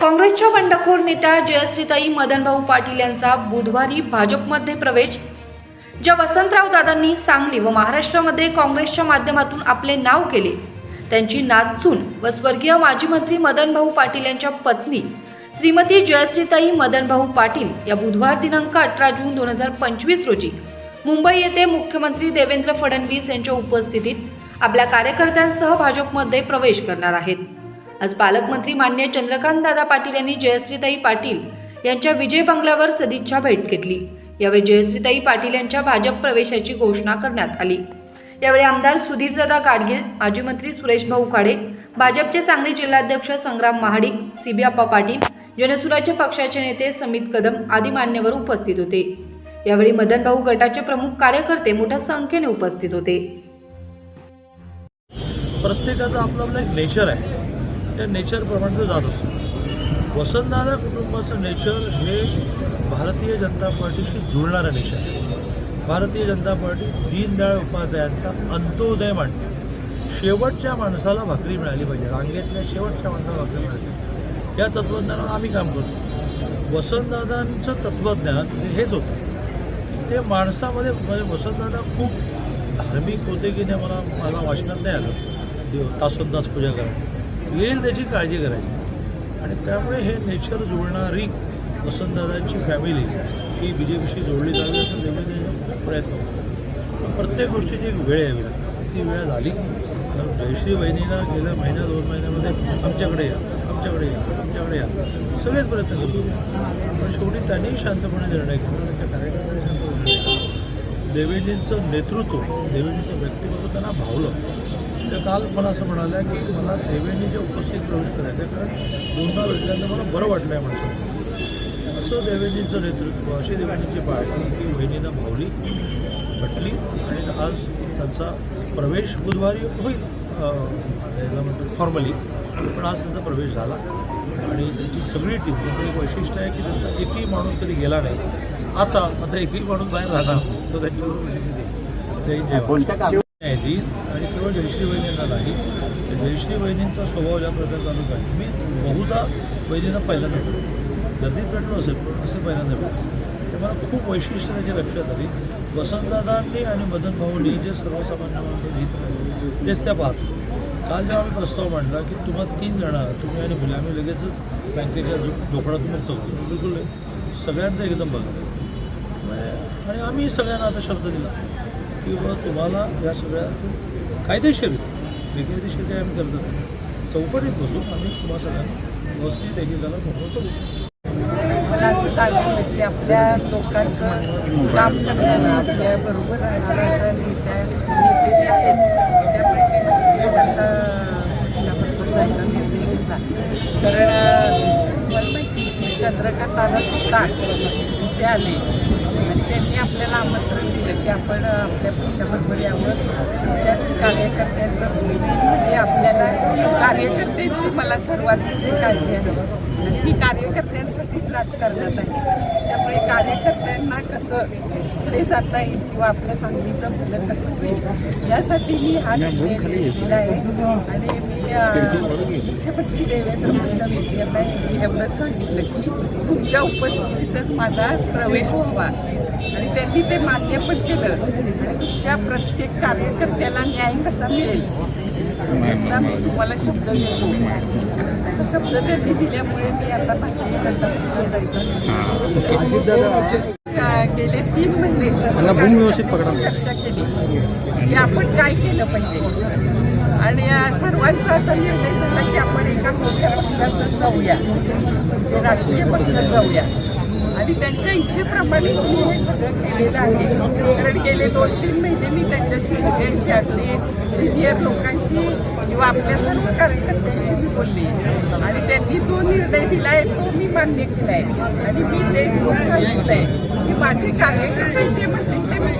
काँग्रेसच्या बंडखोर नेत्या जयश्रीताई मदनभाऊ पाटील यांचा बुधवारी भाजपमध्ये प्रवेश ज्या वसंतराव दादांनी सांगली व महाराष्ट्रामध्ये काँग्रेसच्या माध्यमातून आपले नाव केले. त्यांची नाचून व स्वर्गीय माजी मंत्री मदनभाऊ पाटील यांच्या पत्नी श्रीमती जयश्रीताई मदनभाऊ पाटील या बुधवार दिनांक अठरा जून दोन हजार पंचवीस रोजी मुंबई येथे मुख्यमंत्री देवेंद्र फडणवीस यांच्या उपस्थितीत आपल्या कार्यकर्त्यांसह भाजपमध्ये प्रवेश करणार आहेत. आज पालकमंत्री मान्य चंद्रकांत दादा पाटील यांनी जयश्रीताई पाटील यांच्या विजय बंगल्यावर सदिच्छा भेट घेतली. यावेळी जयश्रीताई पाटील यांच्या भाजप प्रवेशाची घोषणा करण्यात आली. यावेळी आमदार सुधीरदादा गाडगे माजी मंत्री सुरेश भाऊ भाजपचे सांगली जिल्हाध्यक्ष संग्राम महाडिक सीबीआप्पा पाटील जनसुराज्य पक्षाचे नेते समित कदम आदी मान्यवर उपस्थित होते. यावेळी मदनभाऊ गटाचे प्रमुख कार्यकर्ते मोठ्या संख्येने उपस्थित होते. प्रत्येकाचं आपलं आपलं एक नेचर आहे. त्या नेचरप्रमाणे जात असतो. वसंतदादा कुटुंबाचं नेचर हे भारतीय जनता पार्टीशी जुळणारं नेचर आहे. भारतीय जनता पार्टी दीनदयाळ उपाध्यायांचा अंत्योदय मांडते शेवटच्या माणसाला भाकरी मिळाली पाहिजे. रांगेतल्या शेवटच्या माणसाला भाकरी मिळाली या तत्त्वज्ञानावर आम्ही काम करतो. वसंतदादांचं तत्त्वज्ञान हेच होतं. ते माणसामध्ये म्हणजे वसंतदादा खूप धार्मिक होते की नाही मला मला वाचनात नाही आलं. देव तासोन तास पूजा करा. येईल त्याची काळजी करायची. आणि त्यामुळे हे नेचर जुळणारी वसंतदादांची फॅमिली ही बी जे पीशी जोडली जावी असं देवेंद्र खूप प्रयत्न होतो प्रत्येक गोष्टीची एक वेळ यावी लागते ती वेळ झाली. तर जयश्री बहिणीला गेल्या महिन्या दोन महिन्यामध्ये आमच्याकडे या आमच्याकडे या आमच्याकडे या. सगळेच प्रयत्न करतो. पण शेवटी त्यांनी शांतपणे निर्णय घेतला. त्यांच्या कार्यकर्त्यांनी शांतपणे देवेंद्रींचं नेतृत्व देवेंद्रीचं व्यक्तिमत्व त्यांना भावलं. त्या काल मला असं म्हणाल्या की मला देवेंद्रीच्या उपस्थित प्रवेश करायचा आहे कारण दोनदा भेटल्यानंतर मला बरं वाटलं आहे माणसं असं देवेंद्रींचं नेतृत्व अशी देवेंद्रीची पार्टी की बहिणीनं भावली पटली आणि आज त्यांचा प्रवेश बुधवारी होईल याला म्हणतो फॉर्मली पण आज त्यांचा प्रवेश झाला. आणि त्यांची सगळी टीम त्याचं एक वैशिष्ट्य आहे की त्यांचा एकही माणूस कधी गेला नाही. आता आता एकही माणूस बाहेर राहणार तो त्यांच्याबरोबर आहे. ती आणि केवळ जयश्री वहिनींना नाही तर जयश्री वहिनींचा स्वभाव ज्या प्रकारे चालू आहे मी बहुधा वहिनींना पहिल्यांदा भेटलो गर्दीत भेटलो असेल पण असं पहिल्यांदा भेटलो ते मला खूप वैशिष्ट्य त्याची लक्षात आली वसंतदादांनी आणि मदन भाऊंनी जे सर्वसामान्य माणसं लिहित नाही तेच त्या पाहतो. काल जेव्हा आम्ही प्रस्ताव मांडला की तुम्हाला तीन जण तुम्ही आणि मुले आम्ही लगेचच बँकेच्या जो जोखडातून मुक्त होतो. बिलकुल. सगळ्यांचं एकदम बघा. आणि आम्ही सगळ्यांना आता शब्द दिला की बाबा तुम्हाला या सगळ्या कायदेशीर बेकायदेशीर काय आम्ही करत नाही. चौकटीत बसून आम्ही तुम्हाला सगळ्यांना व्यवस्थित एकेकाला मोकळं करू. मला असं जाणवलं की आपल्या लोकांचं काम करणारा आपल्या बरोबर राहणारा असा नेत्या नेते जे आहेत त्यापैकी जायचा निर्णय घेतला. कारण मला माहिती की चंद्रकांत दादा सुद्धा ते आले. आणि त्यांनी आपल्याला आमंत्रण दिलं की आपण आपल्या पक्षाबरोबर यावं. तुमच्याच कार्यकर्त्यांचं म्हणजे आपल्याला कार्यकर्त्यांची मला सर्वात मोठी काळजी आहे. आणि मी कार्यकर्त्यांसाठीच राजकारणात आहे. त्यामुळे कार्यकर्त्यांना कसं पुढे जाता येईल किंवा आपल्या सांगलीचं भलं कसं होईल यासाठी मी हा निर्णय घेतलेला आहे. आणि मी मुख्यमंत्री देवेंद्र फडणवीस यांना एवढंच सांगितलं की तुमच्या उपस्थितीतच माझा प्रवेश व्हावा. आणि त्यांनी ते मान्य पण केलं. आणि तुमच्या प्रत्येक कार्यकर्त्याला न्याय कसा मिळेल? मी तुम्हाला शब्द देतो. असा शब्द त्यांनी दिल्यामुळे मी आता भारतीय जनता पक्षात गेले तीन महिने चर्चा केली. की आपण काय केलं पाहिजे? आणि सर्वांचा असा निर्णय झाला की आपण एका मोठ्या पक्षात जाऊया. म्हणजे राष्ट्रीय पक्षात जाऊया. आणि त्यांच्या इच्छेप्रमाणे मी हे सगळं केलेलं आहे. कारण गेले दोन तीन महिने मी त्यांच्याशी सगळ्यांशी आले सिनियर लोकांशी किंवा आपल्या सर्व कार्यकर्त्यांशी मी बोलले. आणि त्यांनी जो निर्णय दिला आहे तो मी मान्य केला आहे आणि मी ते सांगितलं आहे की माझे कार्यकर्ते जे म्हणतील ते मी